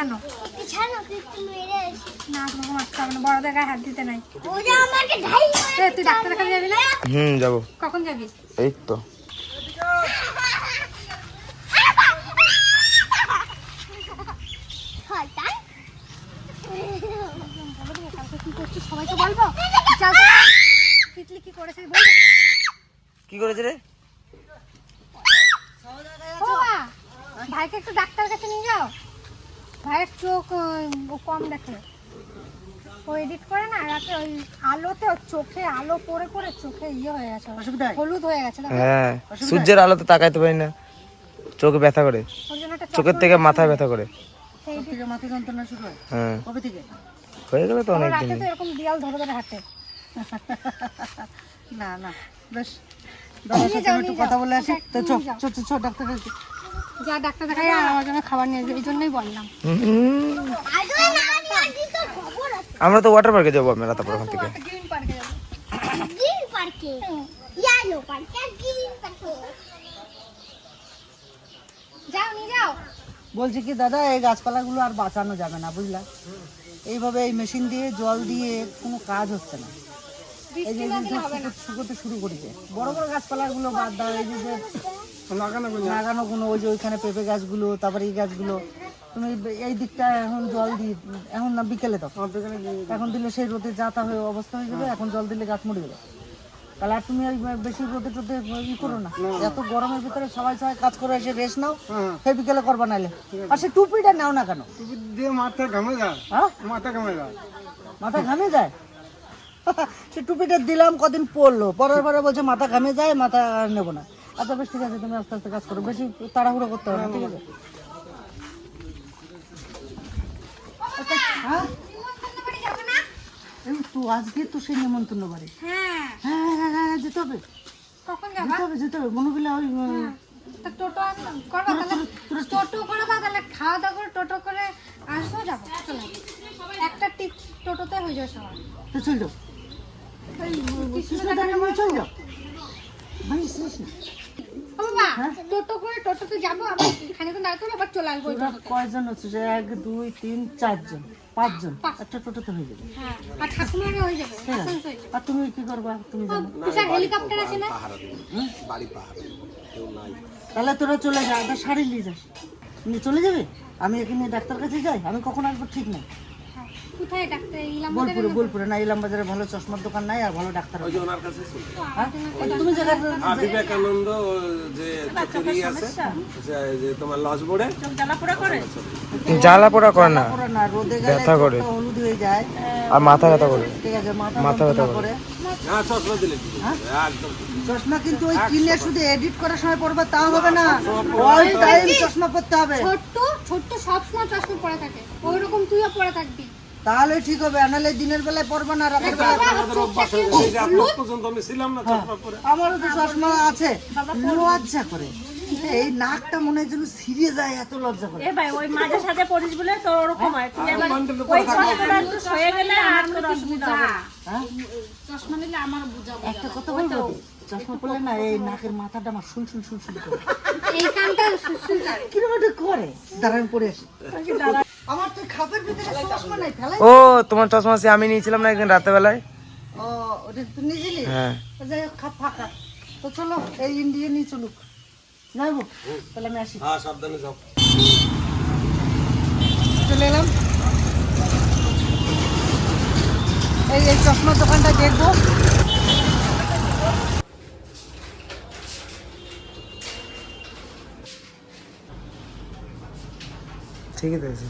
কেন? না তোমাকে মারতে হবে না বড়দের গায়ে হাত দিতে নাই। ওরা আমাকে ঢাই এ, তুই ডাক্তার দেখাতে যাবি না? হুম যাব। কখন যাবি? এই তো। বলব? কি করেছে কি করেছে রে? ভাইকে একটু ডাক্তার কাছে নিয়ে যাও। ভাইয়ের চোখ কম দেখে। ও এডিট করে না রাতে ওই আলোতে চোখে আলো পড়ে পড়ে চোখে ইয়ে হয়ে গেছে। ওর। হলুদ হয়ে গেছে। হ্যাঁ সূর্যের আলোতে তাকাইতে পারি না। চোখে ব্যথা করে। চোখের থেকে মাথায় ব্যথা করে। থেকে মাথা যন্ত্রণা শুরু হয়? হ্যাঁ। কবে থেকে? হয়ে গেল তো অনেক দিন এরকম দিয়াল ধরে ধরে হাঁটে। না না বেশ। দাদার সাথে আমি একটু কথা বলে আসি। তো চ। চ চ, ডাক্তার যা ডাক্তার দেখাই আর আমার জন্য খাবার নিয়ে যাবে এই জন্যই বললাম। আমরা তো ওয়াটার পার্কে যাব মেলা তারপর ওখান থেকে। গ্রিন পার্কে যাব। গ্রিন পার্কে ইয়েলো পার্কে আর গ্রিন পার্কে যাও নিয়ে যাও। বলছি কি দাদা এই গাছপালাগুলো আর বাঁচানো যাবে না বুঝলা? এইভাবে এই মেশিন দিয়ে জল দিয়ে কোনো কাজ হচ্ছে না। এই যে শুকোতে শুরু করেছে। বড় বড় গাছপালাগুলো বাদ দাও এই যে লাগানো কোনো ওই যে ওইখানে পেঁপে গাছগুলো তারপরে এই গাছগুলো। তুমি এই দিকটা এখন জল দি এখন না বিকেলে দাও। এখন দিলে সেই রোদে যাতা হয়ে অবস্থা হয়ে যাবে এখন জল দিলে গাছ মরে যাবে। তাহলে আর তুমি বেশি রোদে টোদে ই করো না। এত গরমের ভিতরে সবাই সবাই কাজ করে এসে রেস্ট নাও সেই বিকেলে করবা নাইলে। আর সে টুপিটা নাও না কেন? দিয়ে মাথা ঘামে যায়। হ্যাঁ? মাথা ঘামে যায়। মাথা ঘামে যায়? সে টুপিটা দিলাম কদিন পরলো। পরের পরে বলছে মাথা ঘামে যায় মাথা নেব না। আচ্ছা বেশ ঠিক আছে তুমি আস্তে আস্তে কাজ করো। বেশি তাড়াহুড়ো করতে হবে ঠিক আছে? হ্যাঁ? তো আজকে তো সেই নিমন্ত্রণ বাড়ি। হ্যাঁ। হ্যাঁ হ্যাঁ হ্যাঁ হ্যাঁ, যেতে হবে। কখন যাবা? যেতে হবে যেতে হবে। মনুবিলা ওই টোটো করবা তাহলে? টোটো করবা তাহলে খাওয়া দাওয়া করে টোটো করে আসব যাব। চলো। একটা টিপ টোটোতে হয়ে যাবে সবার। তো চল যাও। চল যাও। ভাই না। টোটো করে টোটোতে যাব আবার খানিকক্ষণ দাঁড়াতে হবে আবার চলে আসব কয়জন হচ্ছে এক দুই তিন চারজন পাঁচজন একটা টোটোতে হয়ে যাবে। হ্যাঁ আর হয়ে যাবে আসানসোল। আর তুমি কি করবা? তুমি জানো বিশাল হেলিকপ্টার আছে না? তাহলে তোরা চলে যা একটা শাড়ি নিয়ে যাস। চলে যাবে? আমি এখানে ডাক্তার কাছে যাই আমি কখন আসব ঠিক নাই। হ্যাঁ। কোথায় ডাক্তার? ইলাম বোলপুরে বোলপুরে না ইলাম বাজারে ভালো চশমার দোকান নাই আর ভালো ডাক্তার আছে। হ্যাঁ? ওই তুমি জায়গাটা আর বিবেকানন্দ যে চতুরি আছে যে- যে তোমার লজ বোর্ডে জ্বালা পোড়া করে? না করে না? রোদে গেলে ব্যথা করে। হলুদ হয়ে যায়। আর মাথা ব্যথা করে? ঠিক আছে মাথা মাথা ব্যথা করে। হ্যাঁ চশমা দিলে একদম চশমা কিন্তু ওই কিনে শুধু এডিট করার সময় পড়বে তা হবে না। অল টাইম চশমা পড়তে হবে। ছোট্ট ছোট্ট সবসময় চশমা পরে থাকে। ওই রকম তুইও পরে থাকবি। তাহলে ঠিক হবে নাহলে দিনের বেলায় পড়বে না রাতের বেলায় আমাদের অভ্যাস হয়ে গেছে, যে আজ পর্যন্ত আমি ছিলাম না পরে। আমারও তো চশমা আছে। লজ্জা করে। এই নাকটা মনে হয় যেন সিরিয়ে যায় এত লজ্জা করে। এ ভাই ওই মাঝে সাথে পড়িস বলে তোর ওরকম হয়। তুই আবার ওই চশমাটা একটু সয়ে গেলে আর তোর অসুবিধা হবে হ্যাঁ? চশমা নিলে আমার বুঝাবো একটা কথা বলব? চশমা পড়লে না এই নাকের মাথাটা আমার শুন শুন শুন শুন করে। এই কানটা সুসুল করে। কীরকম একটা করে? দাঁড়ান পড়ে আসি। আমার তো খাপের ভিতরে চশমা নাই ফেলাই ও তোমার চশমা সে আমি নিয়েছিলাম না একদিন রাতে বেলায় হ্যাঁ। যাই হোক খাপ ফাঁকা। তো চলো এই ইন্ডিয়া নিয়ে চলুক। যাব তাহলে আমি আসি। হ্যাঁ সাবধানে যাও। চলে এলাম। এই এই চশমার দোকানটা দেখব। ঠিকই তো আছে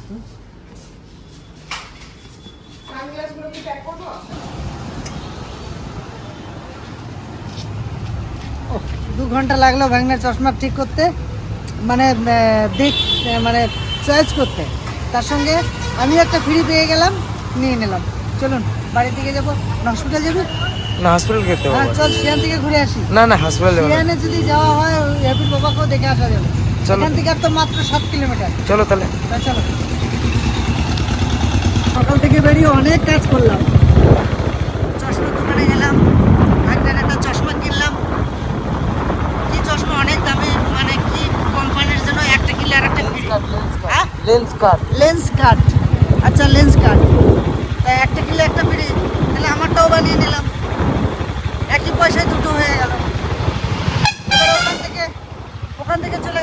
ও, দু ঘণ্টা লাগল ভ্যাগনার চশমা ঠিক করতে মানে দেখ মানে চয়েস করতে। তার সঙ্গে আমি একটা ফ্রি পেয়ে গেলাম নিয়ে নিলাম। চলুন বাড়ির দিকে যাব। হসপিটাল যাবি? না হসপিটাল খেতে হ্যাঁ চল সিয়ান থেকে ঘুরে আসি। না না হসপিটাল যাব সিয়ানে যদি যাওয়া হয় হ্যাপির বাবাকেও দেখে আসা যাবে। চলো। এখান থেকে তো মাত্র সাত কিলোমিটার। চলো তাহলে। চলো। সকাল থেকে বেরিয়ে অনেক কাজ করলাম। চশমা দোকানে গেলাম ভাগ্নের একটা চশমা কিনলাম। কি চশমা অনেক দামে মানে কি কোম্পানির জন্য একটা কিনলে আর একটা free lens cut? Lens cut আচ্ছা লেন্স কাট তা একটা কিলো একটা বিড়ি তাহলে আমারটাও বানিয়ে নিলাম। একই পয়সায় দুটো হয়ে গেল। ওখান থেকে ওখান থেকে চলে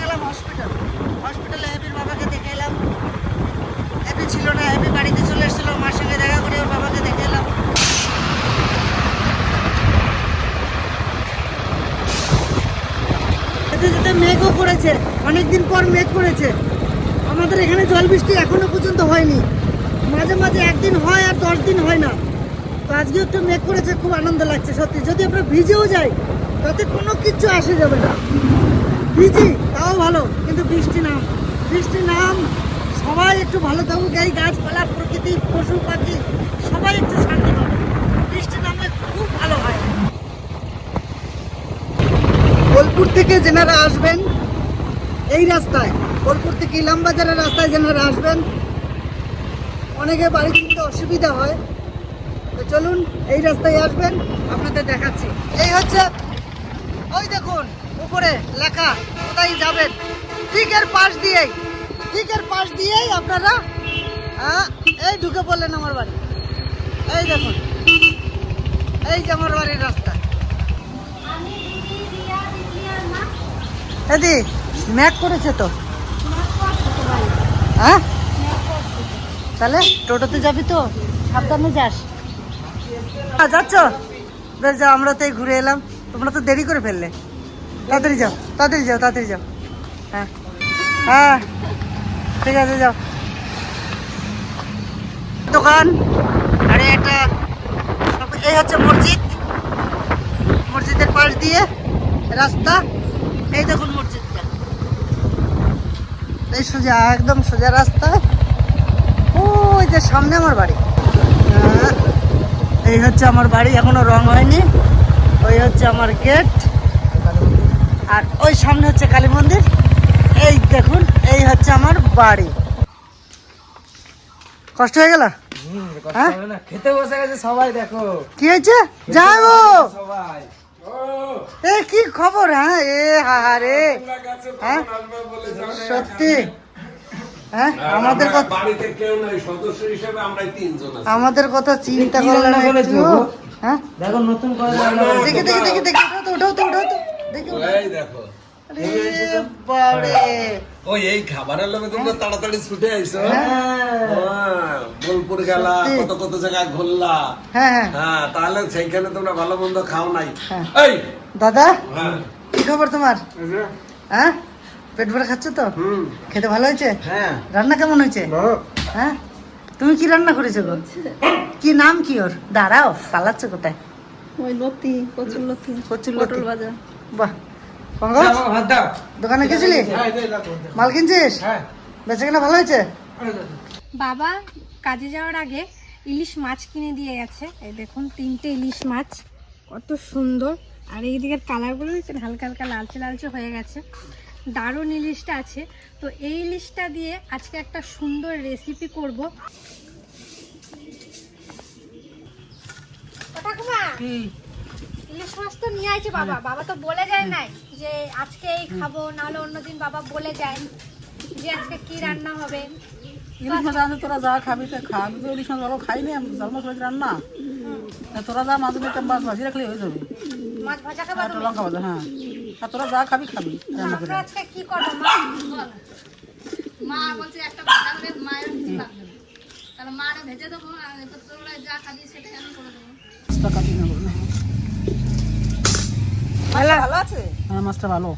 হসপিটালে হ্যাপির বাবাকে দেখে এলাম হ্যাপি ছিল না হ্যাপি বাড়িতে চলে এসেছিল, মার সঙ্গে দেখা করে ওর বাবাকে দেখে এলাম যেতে যেতে মেঘও করেছে, অনেকদিন পর মেঘ করেছে। আমাদের এখানে জল বৃষ্টি এখনও পর্যন্ত হয়নি। মাঝে মাঝে একদিন হয় আর দশ দিন হয় না। তো আজকে একটু মেঘ করেছে, খুব আনন্দ লাগছে, সত্যি। যদি আমরা ভিজেও যাই, তাতে কোনো কিছু আসে যাবে না। ভিজি। ভালো, কিন্তু বৃষ্টি নাম। বৃষ্টি নাম, সবাই একটু ভালো থাকুক, এই গাছপালা, প্রকৃতি, পশু পাখি, সবাই একটু শান্তি পাবে। বৃষ্টি নামলে খুব ভালো হয়। বোলপুর থেকে যেনারা আসবেন, এই রাস্তায়, বোলপুর থেকে ইলামবাজারের রাস্তায় যেনারা আসবেন, অনেকে বাড়ি কিন্তু অসুবিধা হয়। তো চলুন, এই রাস্তায় আসবেন, আপনাদের দেখাচ্ছি। এই হচ্ছে, ওই দেখুন উপরে লেখা কোথায় যাবেন? ঠিক এর পাশ দিয়েই ঠিক এর পাশ দিয়েই আপনারা আহ, এই ঢুকে পড়লেন আমার বাড়ি। এই দেখুন এই যে আমার বাড়ির রাস্তা। এদি ম্যাক করেছে তো। হ্যাঁ? তাহলে টোটোতে যাবি তো সাবধানে যাস। হ্যাঁ যাচ্ছ? বেশ যাও আমরা তো এই ঘুরে এলাম। তোমরা তো দেরি করে ফেললে। তাড়াতাড়ি যাও তাড়াতাড়ি যাও তাড়াতাড়ি যাও। হ্যাঁ। হ্যাঁ। ঠিক আছে যাও। দোকান আরে একটা এই হচ্ছে মসজিদ। মসজিদের পাশ দিয়ে রাস্তা এই দেখুন মসজিদটা। এই সোজা একদম সোজা রাস্তায় ওই যে সামনে আমার বাড়ি। হ্যাঁ, এই হচ্ছে আমার বাড়ি এখনও রং হয়নি। ওই হচ্ছে আমার গেট আর ওই সামনে হচ্ছে কালী মন্দির। এই দেখুন এই হচ্ছে আমার বাড়ি। কষ্ট হয়ে গেল? হ্যাঁ? খেতে বসে গেছে সবাই দেখো। কি হয়েছে? সবাই। এ কি খবর হ্যাঁ? এ হাহারে হ্যাঁ? সত্যি। হ্যাঁ? আমাদের কথা বাড়িতে কেউ নাই সদস্য হিসেবে আমরাই তিনজন আছি। আমাদের কথা চিন্তা করলেন? হ্যাঁ? দেখো নতুন করে দেখি দেখি দেখি দেখি উঠাও তো উঠাও তো। দেখি এই দেখো। ওই এই খাবারের লোভে তোমরা তাড়াতাড়ি ছুটে আইছো? হ্যাঁ। হ্যাঁ, বোলপুর গেলা কত কত জায়গায় ঘুরলা। হ্যাঁ হ্যাঁ। হ্যাঁ তাহলে সেইখানে তোমরা ভালো মন্দ খাও নাই। হ্যাঁ। এই! দাদা হ্যাঁ। কি খবর তোমার? হ্যাঁ? পেট ভরে খাচ্ছ তো? হুম। খেতে ভালো হয়েছে? হ্যাঁ। রান্না কেমন হয়েছে? হ্যাঁ? তুমি কি রান্না করেছ গো? কি নাম কি ওর? দাঁড়াও পালাচ্ছ কোথায়? ওই লতি প্রচুর লতি কচুর লতি। ভাজা। বাহ। পঙ্কজ দাও। দোকানে গেছিলি? মাল কিনছিস? হ্যাঁ। কিনা ভালো হয়েছে? বাবা কাজে যাওয়ার আগে ইলিশ মাছ কিনে দিয়ে গেছে। এই দেখুন তিনটে ইলিশ মাছ কত সুন্দর। আর এই দিকের কালারগুলো দেখছেন হালকা হালকা লালচে লালচে হয়ে গেছে। দারুণ ইলিশটা আছে। তো এই ইলিশটা দিয়ে আজকে একটা সুন্দর রেসিপি করব। ঠাকুমা ইলিশ মাছ তো নিয়ে আছে বাবা। বাবা তো বলে যায় নাই যে আজকে এই খাব নাহলে অন্যদিন বাবা বলে যায় যে আজকে কি রান্না হবে। ইলিশ মাছ আছে তোরা যা খাবি তো খা। আমি তো ইলিশ মাছ ভালো করে রান্না। তা তোরা যা মাছ মাছ ভাজি রাখলে হয়ে যাবে। মাছ ভাজা খাবা একটা লঙ্কা ভাজা হ্যাঁ। আর তোরা যা খাবি খাবি রান্না করে। আজকে কি করব মা? মা বলছে একটা ভাজা করে মায়ের কিছু লাগবে। তাহলে মারে ভেজে দেবো আর যা খাবি সেটাই আমি করে দেবো। মাছটা কাটি না বলে ভালো আছে হ্যাঁ মাছটা ভালো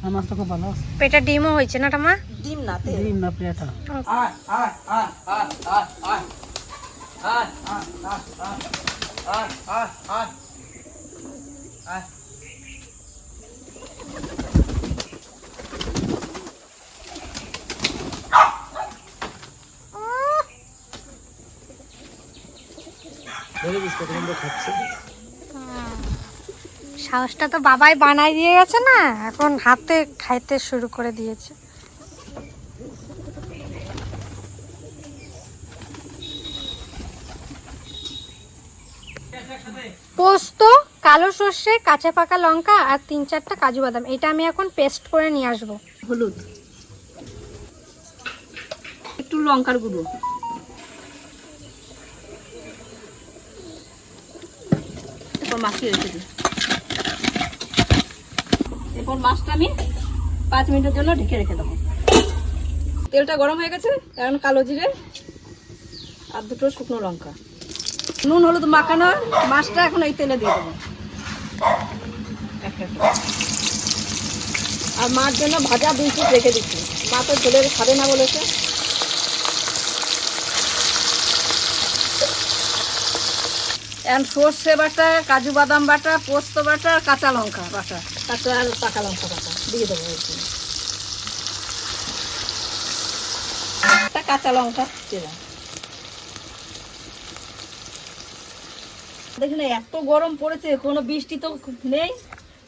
হ্যাঁ মাছটা খুব ভালো আছে পেটা ডিমও হয়েছে না মা ডিম না তে ডিম না প্রিয়াটা আয় আয় আয় আয় আয় আয় আয় আয় আয় আয় আয় দেখেছিস কত সুন্দর খাচ্ছে সাহসটা তো বাবাই বানাই দিয়ে গেছে না, এখন হাতে খাইতে শুরু করে দিয়েছে। পোস্ত, কালো সর্ষে, কাঁচা পাকা লঙ্কা আর তিন চারটা কাজু বাদাম। এটা আমি এখন পেস্ট করে নিয়ে আসব। হলুদ। একটু লঙ্কার গুঁড়ো। মাছটি রেখে দিই। এরপর মাছটা আমি পাঁচ মিনিটের জন্য ঢেকে রেখে দেবো। তেলটা গরম হয়ে গেছে, এখন কালো জিরে আর দুটো শুকনো লঙ্কা। নুন, হলুদ মাখানো, মাছটা এখন এই তেলে দিয়ে দেবো। আর মার জন্য ভাজা দুই পিস রেখে দিচ্ছি। মা তো ঝোলের খাবে না বলেছে। এখন সর্ষে বাটা, কাজু বাদাম বাটা, পোস্ত বাটা আর কাঁচা লঙ্কা বাটা। কাঁচা আর পাকা লঙ্কা বাটা দিয়ে দেবো একটা কাঁচা লঙ্কা দিলাম দেখুন এত গরম পড়েছে, কোনো বৃষ্টি তো নেই।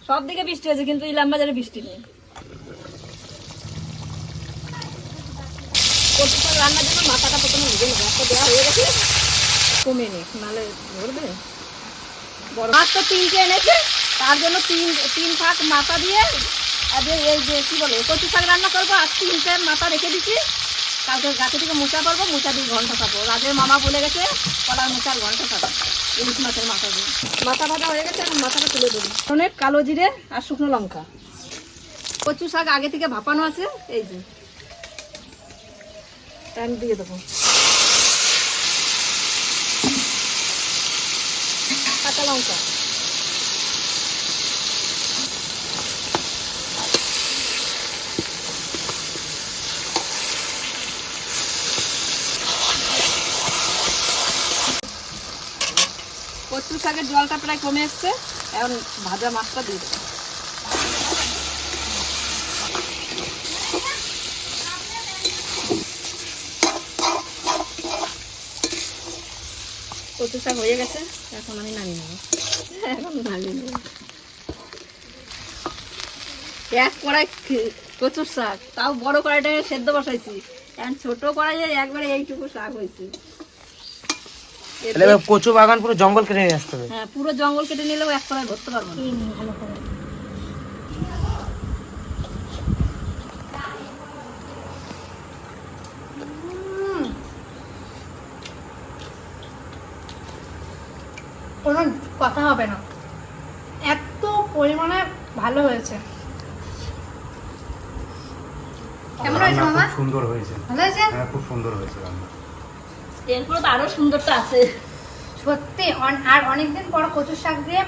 সব দিকে বৃষ্টি হয়েছে, কিন্তু ইলাম বাজারে বৃষ্টি নেই। শাক রান্নার জন্য মাথাটা প্রথমে ভেজে নেব, একটা দেওয়া হয়ে গেছে কমে নি নাহলে ধরবে। বড় মাছ তো তিনটে এনেছে। তার জন্য তিন তিন ফাঁক মাথা দিয়ে এই যে কী বলে, কচু শাক রান্না করব, আর তিনটে মাথা রেখে দিচ্ছি কালকে গাছে থেকে মোচা করব, মোচা দিয়ে ঘণ্টা খাব। রাজের মামা বলে গেছে, কলার মোচার ঘণ্টা খাব, ইলিশ মাছের মাথা দিয়ে। মাথা ভাজা হয়ে গেছে, এখন মাথাটা তুলে দেবো। অনেক কালো জিরে, আর শুকনো লঙ্কা। কচু শাক আগে থেকে ভাপানো আছে, এই যে। আমি দিয়ে দেবো। কাঁচা লঙ্কা। কচু শাকের জলটা প্রায় কমে এসছে। এখন ভাজা মাছটা দিয়ে দেবো। কচু শাক হয়ে গেছে এখন আমি নামিয়ে নেব। এখন নামিয়ে নেব। এক কড়াই কচুর শাক তাও বড় কড়াইটা সেদ্ধ বসাইছি। এখন ছোট কড়াইয়ে একবারে এইটুকু শাক হয়েছে। তাহলে কচু বাগান পুরো জঙ্গল কেটে নিয়ে আসতে হবে। হ্যাঁ পুরো জঙ্গল কেটে নিলেও এক কড়াই ধরতে পারব না। কোনো কথা হবে না। এত পরিমাণে ভালো হয়েছে। কেমন হয়েছে মামা? সুন্দর হয়েছে। ভালো হয়েছে? হ্যাঁ খুব সুন্দর হয়েছে রান্না। এরপরে তো আরও সুন্দরটা আছে। সত্যি অন- আর অনেকদিন পর কচুর শাক দিয়ে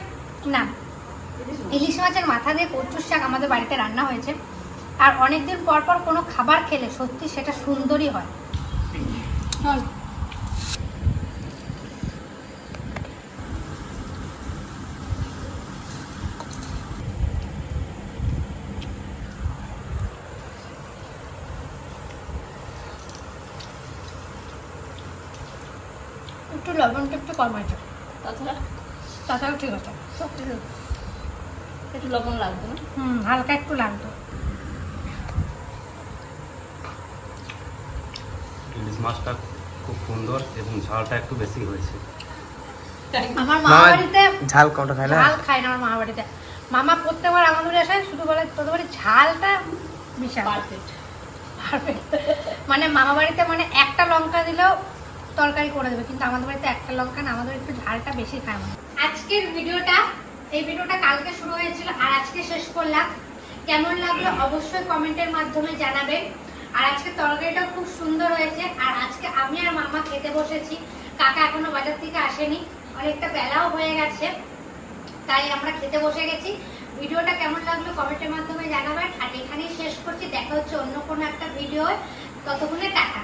না ইলিশ মাছের মাথা দিয়ে কচুর শাক আমাদের বাড়িতে রান্না হয়েছে। আর অনেকদিন পর পর কোনো খাবার খেলে সত্যি সেটা সুন্দরই হয় চল একটু লবণটা একটু কম আছে তাছাড়া? তাছাড়াও ঠিক আছে। একটু লবণ লাগবে না? হুম হালকা একটু লাগতো ইলিশ মাছটা খুব সুন্দর এবং ঝালটা একটু বেশি হয়েছে। আমার মামা বাড়িতে ঝাল কমটা খায় না? ঝাল খায় না আমার মা বাড়িতে মামা প্রত্যেকবার আমাদের বাড়ি আসে শুধু বলে তোদের বাড়ি ঝালটা বিশাল পারফেক্ট পারফেক্ট মানে মামা বাড়িতে মানে একটা লঙ্কা দিলেও তরকারি করে দেবে, কিন্তু আমাদের বাড়িতে একটা লঙ্কা না, আমাদের একটু ঝালটা বেশি খায় মানে আজকের ভিডিওটা, এই ভিডিওটা কালকে শুরু হয়েছিল আর আজকে শেষ করলাম। কেমন লাগল অবশ্যই কমেন্টের মাধ্যমে জানাবেন। আর আজকে তরকারিটা খুব সুন্দর হয়েছে। আর আজকে আমি আর মামা খেতে বসেছি। কাকা এখনও বাজার থেকে আসেনি। অনেকটা বেলাও হয়ে গেছে। তাই আমরা খেতে বসে গেছি। ভিডিওটা কেমন লাগল কমেন্টের মাধ্যমে জানাবেন। আর এখানেই শেষ করছি। দেখা হচ্ছে অন্য কোনো একটা ভিডিও ততক্ষণে টাটা।